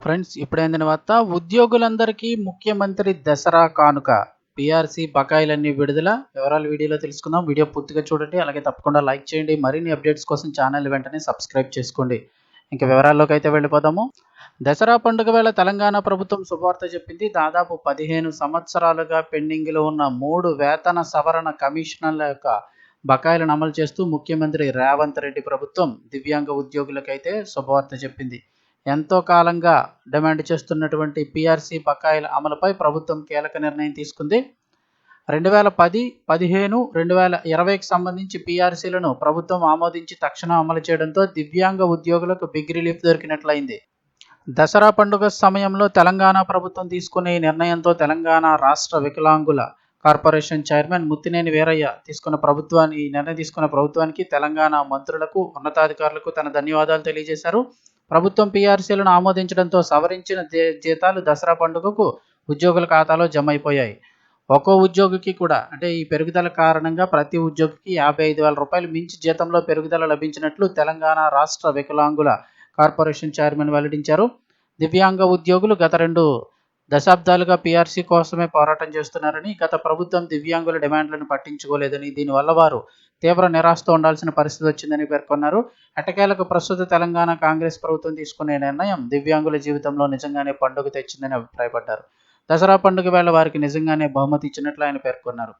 Friends ఇప్పుడైన వార్త ఉద్యోగులందరికీ ముఖ్యమంత్రి దసరా కానుక. పిఆర్సీ బకాయిలన్నీ విడుదల. వివరాలు వీడియోలో తెలుసుకుందాం. వీడియో పూర్తిగా చూడండి. అలాగే తప్పకుండా లైక్ చేయండి. మరిన్ని అప్డేట్స్ కోసం ఛానల్ వెంటనే సబ్స్క్రైబ్ చేసుకోండి. ఇంకా వివరాల్లోకి అయితే వెళ్ళిపోదాము. దసరా పండుగ వేళ తెలంగాణ ప్రభుత్వం శుభవార్త చెప్పింది. దాదాపు పదిహేను సంవత్సరాలుగా పెండింగ్లో ఉన్న మూడు వేతన సవరణ కమిషనర్ల యొక్క బకాయిలను అమలు చేస్తూ ముఖ్యమంత్రి రేవంత్ రెడ్డి ప్రభుత్వం దివ్యాంగ ఉద్యోగులకైతే శుభవార్త చెప్పింది. ఎంతో కాలంగా డిమాండ్ చేస్తున్నటువంటి పిఆర్సీ బకాయిల అమలుపై ప్రభుత్వం కీలక నిర్ణయం తీసుకుంది. రెండు వేల పది పదిహేను రెండు వేల ఇరవైకి సంబంధించి పిఆర్సీలను ప్రభుత్వం ఆమోదించి తక్షణం అమలు చేయడంతో దివ్యాంగ ఉద్యోగులకు బిగ్ రిలీఫ్ దొరికినట్లయింది. దసరా పండుగ సమయంలో తెలంగాణ ప్రభుత్వం తీసుకునే ఈ నిర్ణయంతో తెలంగాణ రాష్ట్ర వికలాంగుల కార్పొరేషన్ చైర్మన్ ముత్తినేని వీరయ్య తీసుకున్న ప్రభుత్వాన్ని ఈ నిర్ణయం తీసుకున్న ప్రభుత్వానికి తెలంగాణ మంత్రులకు ఉన్నతాధికారులకు తన ధన్యవాదాలు తెలియజేశారు. ప్రభుత్వం పీఆర్సీలను ఆమోదించడంతో సవరించిన జీతాలు దసరా పండుగకు ఉద్యోగుల ఖాతాలో జమ అయిపోయాయి ఒక్కో ఉద్యోగికి కూడా అంటే ఈ పెరుగుదల కారణంగా ప్రతి ఉద్యోగికి యాభై ఐదు వేల రూపాయలు మించి జీతంలో పెరుగుదల లభించినట్లు తెలంగాణ రాష్ట్ర వికలాంగుల కార్పొరేషన్ చైర్మన్ వెల్లడించారు. దివ్యాంగ ఉద్యోగులు గత రెండు దశాబ్దాలుగా పీఆర్సీ కోసమే పోరాటం చేస్తున్నారని గత ప్రభుత్వం దివ్యాంగుల డిమాండ్లను పట్టించుకోలేదని దీనివల్ల వారు తీవ్ర నిరాశతో ఉండాల్సిన పరిస్థితి వచ్చిందని పేర్కొన్నారు. అటకేలకు ప్రస్తుత తెలంగాణ కాంగ్రెస్ ప్రభుత్వం తీసుకునే నిర్ణయం దివ్యాంగుల జీవితంలో నిజంగానే పండుగ తెచ్చిందని అభిప్రాయపడ్డారు. దసరా పండుగ వేళ వారికి నిజంగానే బహుమతి ఇచ్చినట్లు ఆయన పేర్కొన్నారు.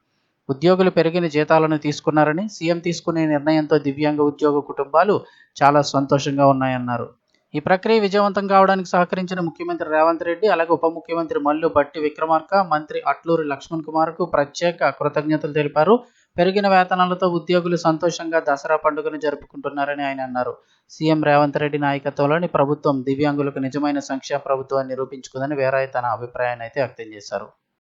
ఉద్యోగులు పెరిగిన జీతాలను తీసుకున్నారని సీఎం తీసుకునే నిర్ణయంతో దివ్యాంగ ఉద్యోగ కుటుంబాలు చాలా సంతోషంగా ఉన్నాయన్నారు. ఈ ప్రక్రియ విజయవంతం కావడానికి సహకరించిన ముఖ్యమంత్రి రేవంత్ రెడ్డి అలాగే ఉప ముఖ్యమంత్రి మల్లు బట్టి విక్రమార్క మంత్రి అట్లూరి లక్ష్మణ్ కుమార్కు ప్రత్యేక కృతజ్ఞతలు తెలిపారు. పెరిగిన వేతనాలతో ఉద్యోగులు సంతోషంగా దసరా పండుగను జరుపుకుంటున్నారని ఆయన అన్నారు. సీఎం రేవంత్ రెడ్డి నాయకత్వంలోని ప్రభుత్వం దివ్యాంగులకు నిజమైన సంక్షేమ ప్రభుత్వాన్ని నిరూపించుకుందని వేరాయ్ తన అభిప్రాయాన్ని అయితే వ్యక్తం చేశారు.